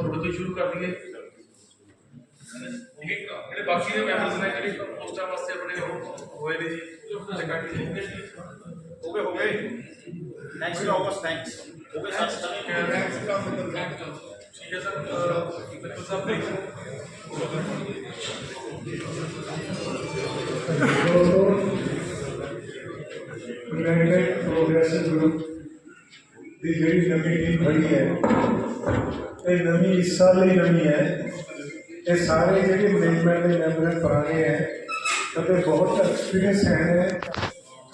ਤੁਹਾਡੇ ਤੋਂ ਹੀ ਸ਼ੁਰੂ ਕਰ ਦਈਏ ਠੀਕ ਹੈ ਜਿਹੜੇ ਬਾਕੀ ਦੇ ਮੈਂਬਰਸ ਨੇ ਜਿਹੜੇ ਪੋਸਟਾਂ ਵਾਸਤੇ ਆਪਣੇ ਉਹ ਹੋਏ ਨੇ ਜੀ ਤੇ ਕੱਟ ਕੇ ਹੋ ਗਏ ਹੋ ਗਏ ਥੈਂਕਸ ਆਫਿਸ ਥੈਂਕਸ ਹੋ ਗਏ ਸਰ ਠੀਕ ਹੈ ਸਰ ਬਿਲਕੁਲ ਸਭ ਦੇਖ ਯੂਨਾਈਟਿਡ ਪ੍ਰੋਗਰੈਸਿਵ ਗਰੁੱਪ ਦੀ ਜਿਹੜੀ ਨਵੀਂ ਟੀਮ ਖੜੀ ਹੈ ਇਹ ਨਵੀਂ ਇਸ ਸਾਲ ਲਈ ਨਵੀਂ ਹੈ। ਇਹ ਸਾਰੇ ਜਿਹੜੇ ਮੈਨੇਜਮੈਂਟ ਦੇ ਮੈਂਬਰ ਪੁਰਾਣੇ ਹੈ ਅਤੇ ਬਹੁਤ ਐਕਸਪੀਰੀਅੰਸ ਹੈ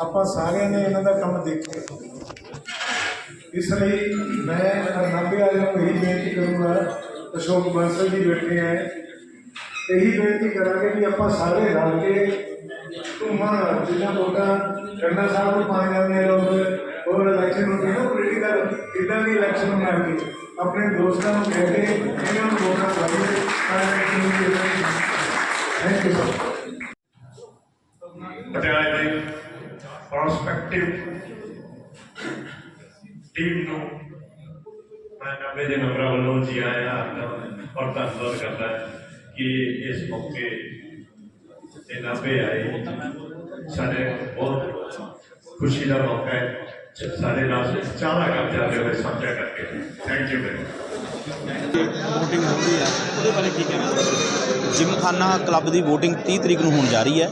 ਆਪਾਂ ਸਾਰਿਆਂ ਨੇ ਇਹਨਾਂ ਦਾ ਕੰਮ ਦੇਖਿਆ। ਇਸ ਲਈ ਮੈਂ ਨਾਭੇ ਵਾਲਿਆਂ ਨੂੰ ਇਹੀ ਬੇਨਤੀ ਕਰੂੰਗਾ, ਅਸ਼ੋਕ ਬਾਂਸਲ ਜੀ ਬੈਠੇ ਹੈ। ਇਹੀ ਬੇਨਤੀ ਕਰਾਂਗੇ ਵੀ ਆਪਾਂ ਸਾਰੇ ਰਲ ਕੇ ਘੁੰਮਣ ਜਿੱਦਾਂ ਵੋਟਾਂ ਕਰਨਾ ਸਾਹਿਬ ਨੂੰ ਪਾਏ ਜਾਂਦੇ ਆ ਲੋਕ, ਹੋਰ ਇਲੈਕਸ਼ਨ ਹੁੰਦੀ ਹੈ ਨਾ ਪੋਲੀਟੀਕਲ ਇਦਾਂ ਦੀ ਇਲੈਕਸ਼ਨ ਬਣਾ ਕੇ। ਆਪਣੇ ਦੋਸਤਾਂ ਨੂੰ ਕਹਿ ਕੇ ਇਹਨਾਂ ਨੂੰ ਵੋਟਾਂ ਪਾਈਏ ਥੈਂਕ ਯੂ ਸਰ ਪਟਿਆਲੇ ਦੀ ਪ੍ਰੋਸਪੈਕਟਿਵ ਟੀਮ ਨੂੰ ਮੈਂ ਨਵੇਂ ਦੇ ਮੈਂਬਰਾਂ ਵੱਲੋਂ ਜੀ ਆਇਆਂ ਔਰ ਧੰਨਵਾਦ ਕਰਦਾ ਕਿ ਇਸ ਮੌਕੇ ਤੇ ਨਾਭੇ ਆਏ ਸਾਡੇ ਬਹੁਤ ਖੁਸ਼ੀ ਦਾ ਮੌਕਾ ਹੈ ਸਾਡੇ ਨਾਲ ਚਾਹ ਦਾ ਕੰਮ ਚੱਲ ਰਿਹਾ ਹੋਵੇ ਸਾਂਝਾ ਕਰਕੇ। Thank you very much voting ਹੋ ਰਹੀ ਹੈ। ਉਹਦੇ ਬਾਰੇ ਕੀ ਕਹਿਣਾ? ਚਾਹੁੰਦੇ ਜਿਮਖਾਨਾ ਕਲੱਬ ਦੀ ਵੋਟਿੰਗ 30 ਤਰੀਕ ਨੂੰ ਹੋਣ ਜਾ ਰਹੀ ਹੈ।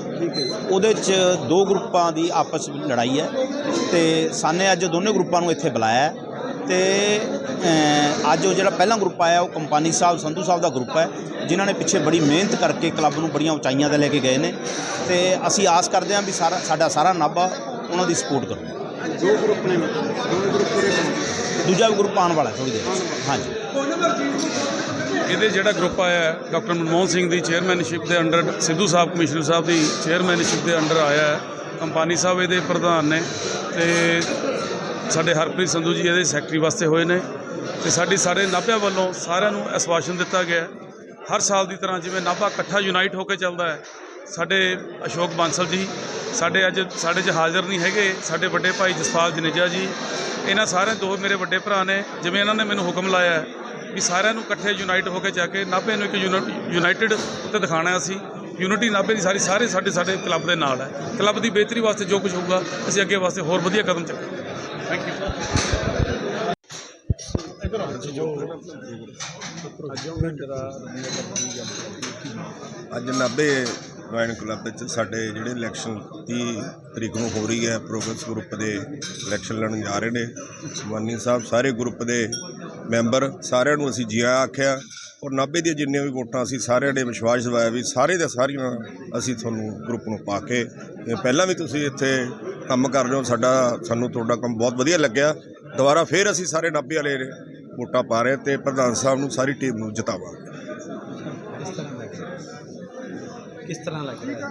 ਉਹਦੇ 'ਚ ਦੋ ਗਰੁੱਪਾਂ ਦੀ ਆਪਸ ਵਿੱਚ ਲੜਾਈ ਹੈ ਤੇ ਸਾਨੇ ਅੱਜ ਦੋਨੇ ਗਰੁੱਪਾਂ ਨੂੰ ਇੱਥੇ ਬੁਲਾਇਆ ਹੈ ਤੇ ਅੱਜ ਉਹ ਜਿਹੜਾ ਪਹਿਲਾ ਗਰੁੱਪ ਆਇਆ ਉਹ ਕੰਪਾਨੀ ਸਾਹਿਬ ਸੰਧੂ ਸਾਹਿਬ ਦਾ ਗਰੁੱਪ ਹੈ ਜਿਨ੍ਹਾਂ ਨੇ ਪਿੱਛੇ ਬੜੀ ਮਿਹਨਤ ਕਰਕੇ ਕਲੱਬ ਨੂੰ ਬੜੀਆਂ ਉਚਾਈਆਂ ਤੇ ਲੈ ਕੇ ਗਏ ਨੇ ਤੇ ਅਸੀਂ ਆਸ ਕਰਦੇ ਹਾਂ ਵੀ ਸਾਰਾ ਸਾਡਾ ਸਾਰਾ ਨਾਭਾ ਉਹਨਾਂ ਦੀ ਸਪੋਰਟ ਕਰੂ ਦੋ ਗਰੁੱਪ ਨੇ ਦੋਵੇਂ ਗਰੁੱਪ ਪੂਰੇ ਬਣ ਦੂਜਾ ਵੀ ਗਰੁੱਪ ਆਉਣ ਵਾਲਾ ਥੋੜੀ ਦੇਰ 'ਚ। ਹਾਂਜੀ ਇਹਦੇ ਜਿਹੜਾ ਗਰੁੱਪ ਆਇਆ ਹੈ, ਡਾਕਟਰ ਮਨਮੋਹਨ ਸਿੰਘ ਦੀ ਚੇਅਰਮੈਨਸ਼ਿਪ ਦੇ ਅੰਡਰ ਸਿੱਧੂ ਸਾਹਿਬ ਕਮਿਸ਼ਨਰ ਸਾਹਿਬ ਦੀ ਚੇਅਰਮੈਨਸ਼ਿਪ ਦੇ ਅੰਡਰ ਆਇਆ ਹੈ ਕੰਪਾਨੀ ਸਾਹਿਬ ਇਹਦੇ ਪ੍ਰਧਾਨ ਨੇ ਤੇ ਸਾਡੇ ਹਰਪ੍ਰੀਤ ਸੰਧੂ ਜੀ ਇਹਦੇ ਸੈਕਟਰੀ ਵਾਸਤੇ ਹੋਏ ਨੇ ਤੇ ਸਾਡੀ ਸਾਰੇ ਨਾਭਿਆਂ ਵੱਲੋਂ ਸਾਰਿਆਂ ਨੂੰ ਐਸਵਾਸ਼ਨ ਦਿੱਤਾ ਗਿਆ ਹੈ। ਹਰ ਸਾਲ ਦੀ ਤਰ੍ਹਾਂ ਜਿਵੇਂ ਨਾਭਾ ਇਕੱਠਾ ਯੂਨਾਈਟ ਹੋ ਕੇ ਚੱਲਦਾ ਹੈ ਸਾਡੇ ਅਸ਼ੋਕ ਬਾਂਸਲ ਜੀ ਸਾਡੇ ਅੱਜ ਸਾਡੇ 'ਚ ਹਾਜ਼ਰ ਨਹੀਂ ਹੈਗੇ। ਸਾਡੇ ਵੱਡੇ ਭਾਈ ਜਸਪਾਲ ਜਨੇਜਾ ਜੀ ਇਹਨਾਂ ਸਾਰਿਆਂ ਦੋ ਮੇਰੇ ਵੱਡੇ ਭਰਾ ਨੇ ਜਿਵੇਂ ਇਹਨਾਂ ਨੇ ਮੈਨੂੰ ਹੁਕਮ ਲਾਇਆ ਹੈ ਵੀ ਸਾਰਿਆਂ ਨੂੰ ਇਕੱਠੇ ਯੂਨਾਈਟ ਹੋ ਕੇ ਜਾ ਕੇ ਨਾਭੇ ਨੂੰ ਇੱਕ ਯੂਨਾਈਟਿਡ ਤੇ ਦਿਖਾਣਾ ਹੈ ਅਸੀਂ। ਯੂਨਿਟੀ ਨਾਭੇ ਦੀ ਸਾਰੀ ਸਾਰੇ ਸਾਡੇ ਸਾਡੇ ਕਲੱਬ ਦੇ ਨਾਲ ਹੈ। ਕਲੱਬ ਦੀ ਬਿਹਤਰੀ ਵਾਸਤੇ ਜੋ ਕੁਝ ਹੋਊਗਾ ਅਸੀਂ ਅੱਗੇ ਵਾਸਤੇ ਹੋਰ ਵਧੀਆ ਕਦਮ ਚੱਕਾਂਗੇ। ਥੈਂਕ ਯੂ ਅੱਜ ਨਾਭੇ ਰਾਇਣ ਕਲੱਬ ਵਿੱਚ ਸਾਡੇ ਜਿਹੜੇ ਇਲੈਕਸ਼ਨ 30 ਤਰੀਕ ਨੂੰ ਹੋ ਰਹੀ ਹੈ ਪ੍ਰੋਗਰੈਸ ਗਰੁੱਪ ਦੇ ਇਲੈਕਸ਼ਨ ਲੜਨ ਜਾ ਰਹੇ ਨੇ। ਮਾਨੀ ਸਾਹਿਬ ਸਾਰੇ ਗਰੁੱਪ ਦੇ ਮੈਂਬਰ ਸਾਰਿਆਂ ਨੂੰ ਅਸੀਂ ਜੀ ਆਖਿਆ। ਔਰ ਨਾਭੇ ਦੀਆਂ ਜਿੰਨੀਆਂ ਵੀ ਵੋਟਾਂ ਅਸੀਂ ਸਾਰਿਆਂ ਨੇ ਵਿਸ਼ਵਾਸ ਦਿਵਾਇਆ ਵੀ ਸਾਰੇ ਦੇ ਸਾਰੀਆਂ ਅਸੀਂ ਤੁਹਾਨੂੰ ਗਰੁੱਪ ਨੂੰ ਪਾ ਕੇ ਪਹਿਲਾਂ ਵੀ ਤੁਸੀਂ ਇੱਥੇ ਕੰਮ ਕਰ ਰਹੇ ਹੋ, ਸਾਡਾ, ਸਾਨੂੰ ਤੁਹਾਡਾ ਕੰਮ ਬਹੁਤ ਵਧੀਆ ਲੱਗਿਆ। ਦੁਬਾਰਾ ਫੇਰ ਅਸੀਂ ਸਾਰੇ ਨਾਭੇ ਵਾਲੇ ਵੋਟਾਂ ਪਾ ਰਹੇ ਤੇ ਪ੍ਰਧਾਨ ਸਾਹਿਬ ਨੂੰ ਸਾਰੀ ਟੀਮ ਨੂੰ ਜਿਤਾਵਾਂਗੇ। ਕਿਸ ਤਰ੍ਹਾਂ ਲੱਗ ਰਿਹਾ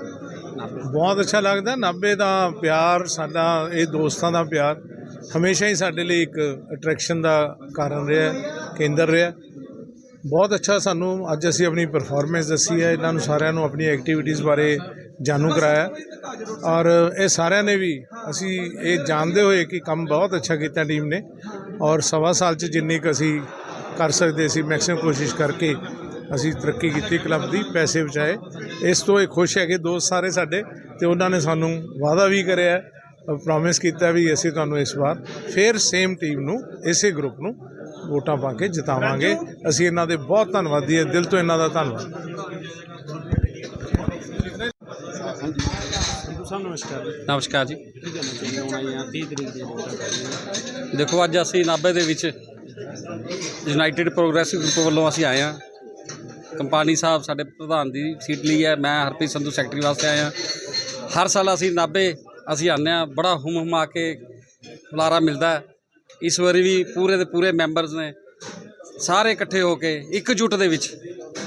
ਨਾਭੇ ਬਹੁਤ ਅੱਛਾ ਲੱਗਦਾ ਨਾਭੇ ਦਾ ਪਿਆਰ ਸਾਡਾ ਇਹ ਦੋਸਤਾਂ ਦਾ ਪਿਆਰ ਹਮੇਸ਼ਾ ਹੀ ਸਾਡੇ ਲਈ ਇੱਕ ਅਟਰੈਕਸ਼ਨ ਦਾ ਕਾਰਨ ਰਿਹਾ ਹੈ, ਕੇਂਦਰ ਰਿਹਾ ਹੈ। ਬਹੁਤ ਅੱਛਾ ਸਾਨੂੰ ਅੱਜ ਅਸੀਂ ਆਪਣੀ ਪਰਫਾਰਮੈਂਸ ਦੱਸੀ ਹੈ। ਇਹਨਾਂ ਨੂੰ ਸਾਰਿਆਂ ਨੂੰ ਆਪਣੀ ਐਕਟੀਵਿਟੀਜ਼ ਬਾਰੇ ਜਾਣੂ ਕਰਾਇਆ ਔਰ ਇਹ ਸਾਰਿਆਂ ਨੇ ਵੀ ਅਸੀਂ ਇਹ ਜਾਣਦੇ ਹੋਏ ਕਿ ਕੰਮ ਬਹੁਤ ਅੱਛਾ ਕੀਤਾ ਟੀਮ ਨੇ ਔਰ ਸਵਾ ਸਾਲ ਚ ਜਿੰਨੀ ਕੁ ਅਸੀਂ ਕਰ ਸਕਦੇ ਸੀ ਮੈਕਸਿਮਮ ਕੋਸ਼ਿਸ਼ ਕਰਕੇ ਅਸੀਂ ਤਰੱਕੀ ਕੀਤੀ ਕਲੱਬ ਦੀ ਪੈਸੇ ਬਚਾਏ। ਇਸ ਤੋਂ ਇਹ ਖੁਸ਼ ਹੈ ਕਿ ਦੋਸਤ ਸਾਰੇ ਸਾਡੇ ਤੇ ਉਹਨਾਂ ਨੇ ਸਾਨੂੰ ਵਾਅਦਾ ਵੀ ਕਰਿਆ ਪ੍ਰੋਮਿਸ ਕੀਤਾ ਵੀ ਅਸੀਂ ਤੁਹਾਨੂੰ ਇਸ ਵਾਰ ਫੇਰ ਸੇਮ ਟੀਮ ਨੂੰ ਇਸੇ ਗਰੁੱਪ ਨੂੰ ਵੋਟਾਂ ਪਾ ਕੇ ਜਿਤਾਵਾਂਗੇ। ਅਸੀਂ ਇਹਨਾਂ ਦੇ ਬਹੁਤ ਧੰਨਵਾਦੀ ਹੈ ਦਿਲ ਤੋਂ ਇਹਨਾਂ ਦਾ ਧੰਨਵਾਦ। ਸਾਹਿਬ ਨਮਸਕਾਰ ਨਮਸਕਾਰ ਜੀ। ਕੀ ਕਹਿਣਾ ਚਾਹੁੰਦੇ ਹੋ ਆਈ ਹਾਂ 30 ਤਰੀਕ ਦੀ ਵੋਟਾਂ ਪੈ ਰਹੀਆਂ ਦੇਖੋ ਅੱਜ ਅਸੀਂ ਨਾਭੇ ਦੇ ਵਿੱਚ ਯੂਨਾਈਟਿਡ ਪ੍ਰੋਗਰੈਸਿਵ ਗਰੁੱਪ ਵੱਲੋਂ ਅਸੀਂ ਆਏ ਹਾਂ। ਕੰਪਾਨੀ ਸਾਹਿਬ ਸਾਡੇ ਪ੍ਰਧਾਨ ਦੀ ਸੀਟ ਲਈ ਹੈ। ਮੈਂ ਹਰਪ੍ਰੀਤ ਸੰਧੂ ਸੈਕਟਰੀ ਵਾਸਤੇ ਆਇਆ। ਹਰ ਸਾਲ ਅਸੀਂ ਨਾਭੇ ਅਸੀਂ ਆਉਂਦੇ ਹਾਂ। ਬੜਾ ਹੁਮ ਹੁਮਾ ਕੇ ਬੁਲਾਰਾ ਮਿਲਦਾ। ਇਸ ਵਾਰੀ ਵੀ ਪੂਰੇ ਦੇ ਪੂਰੇ ਮੈਂਬਰਸ ਨੇ ਸਾਰੇ ਇਕੱਠੇ ਹੋ ਕੇ ਇਕਜੁੱਟ ਦੇ ਵਿੱਚ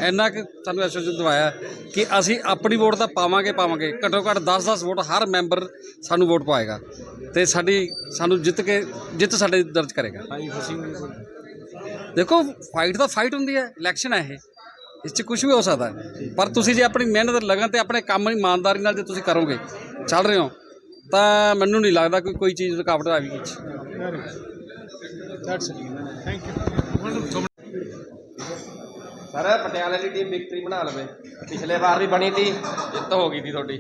ਇੰਨਾ ਕਿ ਸਾਨੂੰ ਐਸੋਸੀਏਸ਼ਨ ਦਵਾਇਆ ਕਿ ਅਸੀਂ ਆਪਣੀ ਵੋਟ ਤਾਂ ਪਾਵਾਂਗੇ ਪਾਵਾਂਗੇ। ਘੱਟੋ ਘੱਟ 10-10 ਵੋਟ ਹਰ ਮੈਂਬਰ ਸਾਨੂੰ ਵੋਟ ਪਾਏਗਾ ਤੇ ਸਾਡੀ ਸਾਨੂੰ ਜਿੱਤ ਕੇ ਜਿੱਤ ਸਾਡੇ ਦਰਜ ਕਰੇਗਾ? ਦੇਖੋ ਫਾਈਟ ਤਾਂ ਫਾਈਟ ਹੁੰਦੀ ਹੈ। ਇਲੈਕਸ਼ਨ ਹੈ ਇਹ। ਇਸ 'ਚ ਕੁਝ ਵੀ ਹੋ ਸਕਦਾ। ਹੈ ਪਰ ਤੁਸੀਂ ਜੇ ਆਪਣੀ ਮਿਹਨਤ ਲਗਨ ਤੇ ਆਪਣੇ ਕੰਮ ਇਮਾਨਦਾਰੀ ਨਾਲ ਜੇ ਤੁਸੀਂ ਕਰੋਗੇ ਚੱਲ ਰਹੇ ਹੋ ਤਾਂ ਮੈਨੂੰ ਨਹੀਂ ਲੱਗਦਾ ਕੋਈ ਕੋਈ ਚੀਜ਼ ਰੁਕਾਵਟ ਆਵੇਗੀ ਇਹ 'ਚ. ਸਰ ਪਟਿਆਲੇ ਦੀ ਟੀਮ ਵਿਕਟਰੀ ਬਣਾ ਲਵੇ। ਪਿਛਲੇ ਵਾਰ ਵੀ ਬਣੀ ਤੀ ਜਿੱਤ ਹੋ ਗਈ ਤੀ ਤੁਹਾਡੀ।